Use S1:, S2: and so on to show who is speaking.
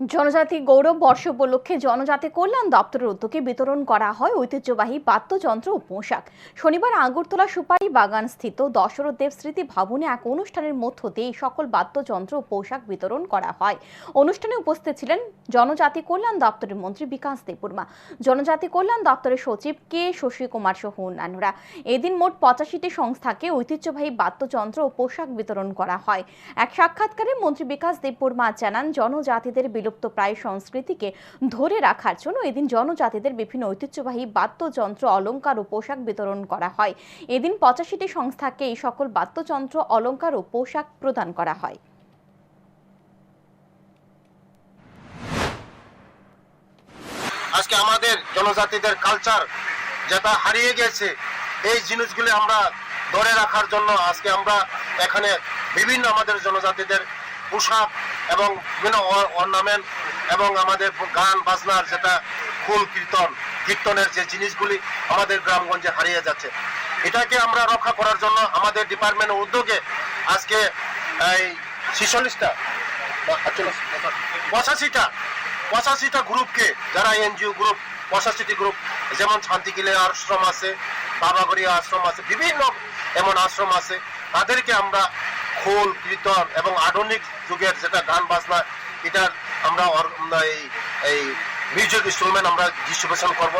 S1: জনজাতি গৌরব বর্ষ উপলক্ষে জনজাতি কল্যাণ দপ্তরের উদ্যোগে বিতরণ করা হয় ঐতিহ্যবাহী বাদ্যযন্ত্র ও পোশাক। শনিবার আগরতলা সুপারি বাগান স্থিত দশরথ দেব স্মৃতি ভবনে এক অনুষ্ঠানের মধ্য দিয়ে সকল বাদ্যযন্ত্র ও পোশাক বিতরণ করা হয়। অনুষ্ঠানে উপস্থিত ছিলেন জনজাতি কল্যাণ দপ্তরের মন্ত্রী বিকাশ দেববর্মা, জনজাতি কল্যাণ দপ্তরের সচিব কে শশী কুমার সহ অন্যান্যরা। এদিন মোট পঁচাশিটি সংস্থাকে ঐতিহ্যবাহী বাদ্যযন্ত্র ও পোশাক বিতরণ করা হয়। এক সাক্ষাৎকারে মন্ত্রী বিকাশ দেববর্মা জানান, জনজাতিদের বিলুপ্ত প্রায় সংস্কৃতিকে ধরে রাখার জন্য এদিন জনজাতিদের বিভিন্ন ঐতিহ্যবাহী বাদ্যযন্ত্র, অলংকার ও পোশাক বিতরণ করা হয়। এদিন পঁচাশিটি সংস্থাকে এই সকল বাদ্যযন্ত্র, অলংকার ও পোশাক প্রদান করা হয়।
S2: আজকে আমাদের জনজাতিদের কালচার যেটা হারিয়ে গেছে, এই জিনিসগুলি আমরা ধরে রাখার জন্য আজকে আমরা এখানে বিভিন্ন আমাদের জনজাতিদের পোশাক এবং বিভিন্ন অর্নামেন্ট এবং আমাদের গান বাজনার যেটা ফুল কীর্তন, কীর্তনের যে জিনিসগুলি আমাদের গ্রামগঞ্জে হারিয়ে যাচ্ছে। এটাকে আমরা রক্ষা করার জন্য আমাদের ডিপার্টমেন্টের উদ্যোগে আজকে এই ছিচল্লিশটা পঁচাশিটা পঁচাশিটা গ্রুপকে যারা এনজিও গ্রুপ, পঁচাশিটি গ্রুপ, যেমন শান্তিকিলে আশ্রম আছে, বাবাগড়িয়া আশ্রম আছে, বিভিন্ন এমন আশ্রম আছে, তাদেরকে আমরা খোল, কীর্তন এবং আধুনিক যুগের যেটা গান বাজনা এটা আমরা এই মিউজিক ইনস্ট্রুমেন্ট আমরা ডিস্ট্রিবিউশন করব।